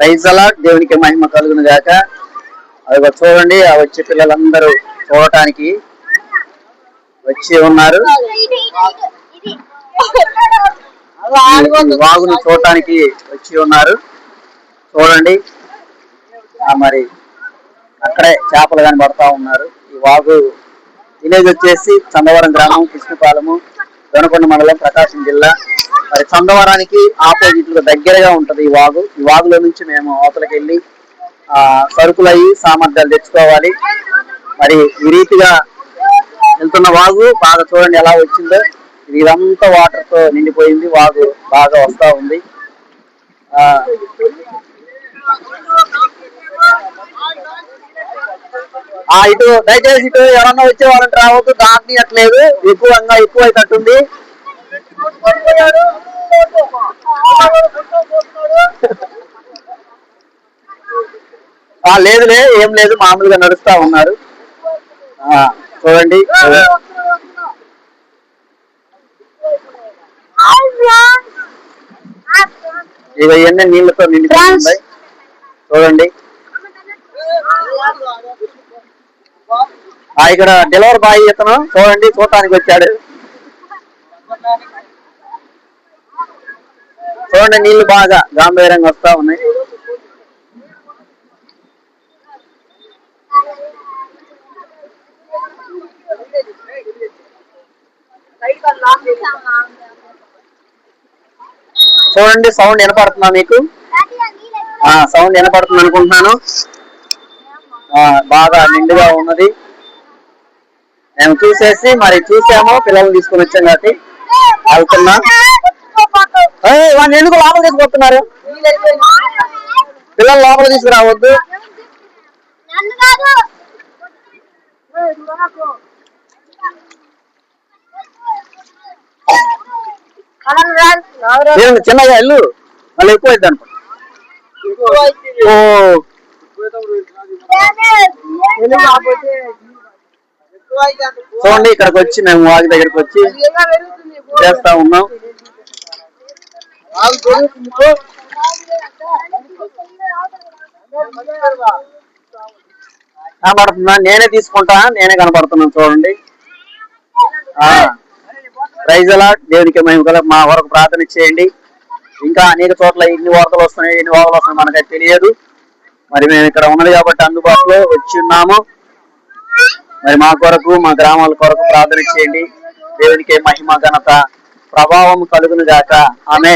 Praise అలా దేవునికి మహిమ కలుగును గాక. అదిగో చూడండి ఆ వచ్చే పిల్లలందరూ చూడటానికి వచ్చి ఉన్నారు. వాగును చూడటానికి వచ్చి ఉన్నారు. చూడండి ఆ మరి అక్కడే చేపలు కనబడతా ఉన్నారు. ఈ వాగు విలేజ్ వచ్చేసి చందవరం గ్రామం కృష్ణపాలెము దొనకొండ మండలం ప్రకాశం జిల్లా. మరి చందవరానికి ఆపోజిట్గా దగ్గరగా ఉంటది ఈ వాగు. ఈ వాగులో నుంచి మేము అవతలకి వెళ్ళి ఆ సరుకులు అయ్యి సామర్థ్యాలు తెచ్చుకోవాలి. మరి ఈ రీతిగా వెళ్తున్న వాగు బాగా చూడండి ఎలా వచ్చిందో. ఇది ఇదంతా వాటర్తో నిండిపోయింది. వాగు బాగా వస్తా ఉంది. ఆ ఇటు దయచేసి ఇటు ఎవరన్నా వచ్చేవారంటే రావద్దు. దాన్ని అట్లేదు. ఎక్కువగా ఎక్కువ అయినట్టుంది ఆ లేదులే ఏం లేదు మామూలుగా నడుస్తా ఉన్నారు. ఆ చూడండి. ఇవి ఇవన్నీ నీళ్ళతో నిండిపోతున్నాయి చూడండి. ఇక్కడ డెలివరీ బాయ్ ఇతను. చూడండి చూడటానికి వచ్చాడు. చూడండి నీళ్ళు బాగా గాంభీరంగా వస్తా ఉన్నాయి. చూడండి సౌండ్ వినపడుతుందా మీకు? ఆ సౌండ్ వినపడుతుంది అనుకుంటున్నాను. ఆ బాగా నిండుగా ఉన్నది. మేము చూసేసి మరి చూసాము పిల్లల్ని తీసుకొని వచ్చాం కాబట్టి. వెళ్తున్నా వాడిని ఎందుకు లోపల తీసుకొస్తున్నారు పిల్లలు లోపల తీసుకురావద్దు. చిన్నగా వెళ్ళు. మళ్ళీ ఎక్కువ అవుతుంది అనుకో చూడండి ఇక్కడికి వచ్చి మేము వాగి దగ్గరికి వచ్చి చేస్తా ఉన్నాం. కనబడుతుందా? నేనే తీసుకుంటా నేనే కనబడుతున్నాను చూడండి. ప్రైజ్ అలా దేవునికి మేము గల మా వరకు ప్రార్థన చేయండి. ఇంకా అనేక చోట్ల ఎన్ని వార్తలు వస్తున్నాయి ఎన్ని వార్తలు వస్తున్నాయి మనకైతే తెలియదు. మరి మేము ఇక్కడ ఉన్నది కాబట్టి అందుబాటులో వచ్చి ఉన్నాము. మరి మా కొరకు మా గ్రామాల కొరకు ప్రార్థన చేయండి. దేవునికి మహిమ ఘనత ప్రభావం కలుగును గాక. ఆమె